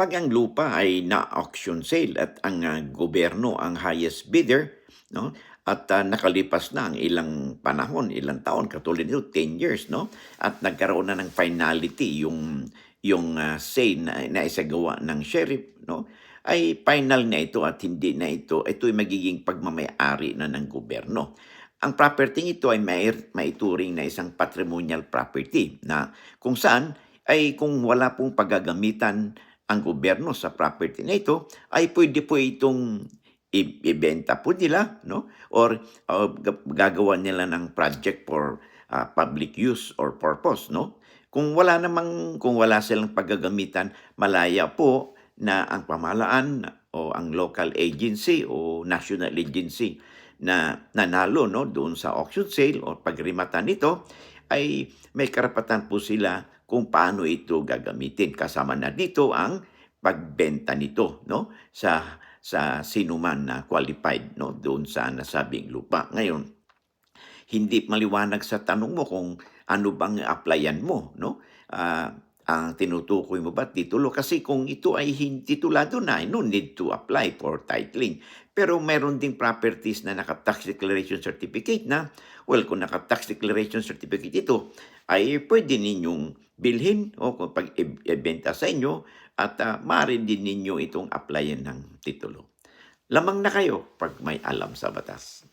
Pag ang lupa ay na-auction sale at ang ah, gobyerno ang highest bidder, no? At ah, nakalipas na ang ilang panahon, ilang taon, katulad nito 10 years, no? At nagkaroon na ng finality yung yung ah, sale na, na isagawa ng sheriff, no? Ay final na ito at hindi na ito, ito ay magiging pagmamayari na ng gobyerno. Ang property ito ay may, maituring na isang patrimonial property na kung saan ay kung wala pong paggagamitan ang gobyerno sa property na ito, ay pwede po itong ibenta po nila, no? Or uh, gagawa nila ng project for uh, public use or purpose, no? Kung wala namang, kung wala silang paggagamitan, malaya po na ang pamahalaan o ang local agency o national agency na nanalo no doon sa auction sale o pagrimata nito ay may karapatan po sila kung paano ito gagamitin. Kasama na dito ang pagbenta nito no? Sa sa sinuman na qualified no? Doon sa nasabing lupa. Ngayon hindi maliwanag sa tanong mo kung ano bang applyan mo no? Ah, ang tinutukoy mo ba titulo kasi kung ito ay hindi titulado na no need to apply for titling pero meron ding properties na naka-tax declaration certificate na well kung naka-tax declaration certificate ito ay pwede ninyong bilhin o kung pag ibenta sa inyo at uh, maaari din ninyo itong applyan ng titulo. Lamang na kayo pag may alam sa batas.